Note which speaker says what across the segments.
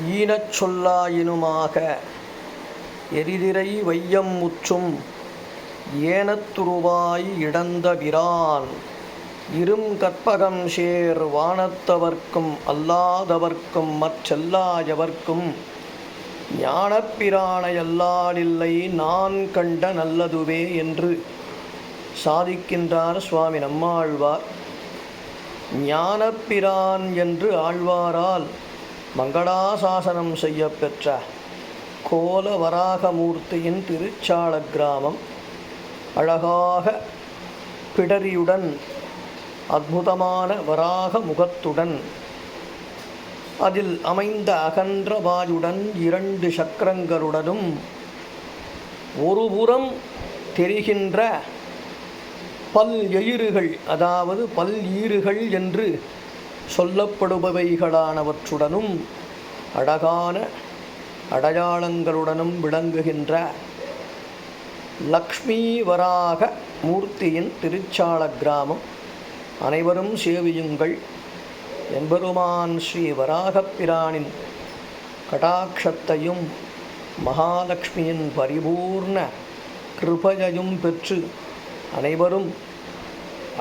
Speaker 1: ஈனச் சொல்லாயினுமாக எரிதிரை வையம் முற்றும் ஏனத்துருவாய் இடந்த விரான் இரும் கற்பகம் சேர் வானத்தவர்க்கும் அல்லாதவர்க்கும் மற்றெல்லாயவர்க்கும் ஞானப்பிரானையல்லாடில்லை நான் கண்ட நல்லதுவே என்று சாதிக்கின்றார் சுவாமி நம்மாழ்வார். ஞானப்பிரான் என்று ஆழ்வாரால் மங்களாசாசனம் செய்யப்பெற்ற கோல வராகமூர்த்தியின் திருச்சாள கிராமம் அழகாக பிடரியுடன் அற்புதமான வராக முகத்துடன் அதில் அமைந்த அகன்ற வாயுடன் இரண்டு சக்கரங்களுடனும் ஒருபுறம் தெரிகின்ற பல் எயிறுகள் அதாவது பல் ஈறுகள் என்று சொல்லப்படுபவைகளானவற்றுடனும் அழகான அடையாளங்களுடனும் விளங்குகின்ற லக்ஷ்மி வராக மூர்த்தியின் திருச்சாள கிராமம். அனைவரும் சேவியுங்கள். எம்பெருமான் ஸ்ரீ வராகப்பிரானின் கடாட்சத்தையும் மகாலட்சுமியின் பரிபூர்ண கிருபையையும் பெற்று அனைவரும்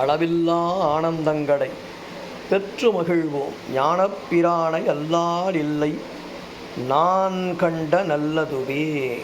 Speaker 1: அளவில்லா ஆனந்தங்களை பெற்று மகிழ்வோம். ஞானப்பிரானை அல்லால் இல்லை. நான் கண்ட நல்லதுவே.